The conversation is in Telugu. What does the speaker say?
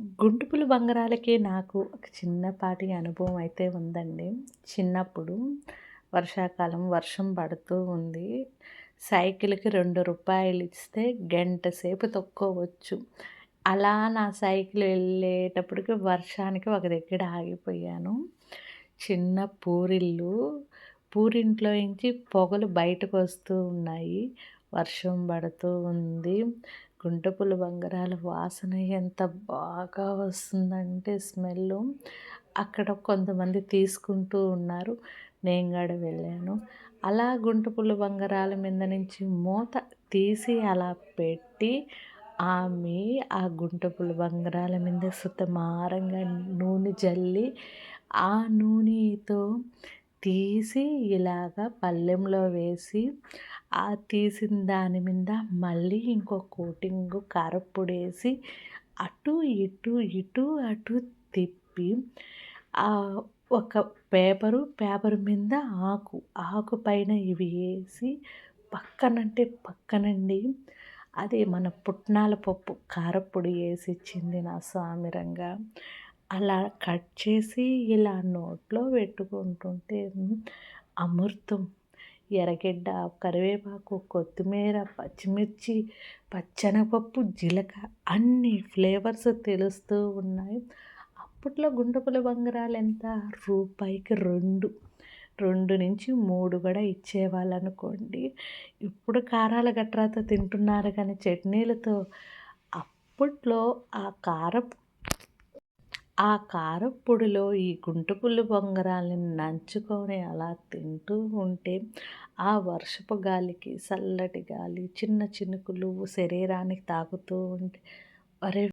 గుంటుపులు బంగారాలకి నాకు ఒక చిన్నపాటి అనుభవం అయితే ఉందండి. చిన్నప్పుడు వర్షాకాలం వర్షం పడుతూ ఉంది. సైకిల్కి రెండు రూపాయలు ఇస్తే గంట సేపు తొక్కోవచ్చు. అలా నా సైకిల్ వెళ్ళేటప్పటికి వర్షానికి ఒక దగ్గర ఆగిపోయాను. చిన్న పూరిల్లు పూరింట్లో నుంచి పొగలు బయటకు వస్తూ ఉన్నాయి. వర్షం పడుతూ ఉంది. గుంటపుల బంగారాల వాసన ఎంత బాగా వస్తుందంటే స్మెల్ అక్కడ కొంతమంది తీసుకుంటూ ఉన్నారు. నేను కూడా వెళ్ళాను. అలా గుంటపుల బంగారాల మీద నుంచి మూత తీసి అలా పెట్టి ఆమె ఆ గుంటపుల బంగారాల మీద సుతమారంగా నూనె జల్లి ఆ నూనెతో తీసి ఇలాగ పళ్ళెంలో వేసి ఆ తీసిన దాని మీద మళ్ళీ ఇంకో కోటింగ్ కారప్పొడి వేసి అటు ఇటు ఇటు అటు తిప్పి ఒక పేపరు పేపర్ మీద ఆకు ఆకు పైన ఇవి వేసి పక్కనంటే పక్కనండి అది మన పుట్నాల పప్పు కారప్పొడి వేసి ఇచ్చింది నా సామిరంగా అలా కట్ చేసి ఇలా నోట్లో పెట్టుకుంటుంటే అమృతం ఎర్రగడ్డ కరివేపాకు కొత్తిమీర పచ్చిమిర్చి పచ్చనపప్పు జీలకర్ర అన్ని ఫ్లేవర్స్ తెలుస్తూ ఉన్నాయి. అప్పట్లో గుంటపుల బంగారాలు ఎంత? రూపాయికి రెండు. రెండు నుంచి మూడు కూడా ఇచ్చేవాళ్ళు అనుకోండి ఇప్పుడు కారాల గట్రాతో తింటున్నారు కానీ చట్నీలతో అప్పట్లో ఆ కారపు ఆ కారప్పొడిలో ఈ గుంటపుల్లి బొంగరాలని నంచుకొని అలా తింటూ ఉంటే ఆ వర్షపు గాలికి చల్లటి గాలి చిన్న చినుకులు శరీరానికి తాకుతూ ఉంటే అరే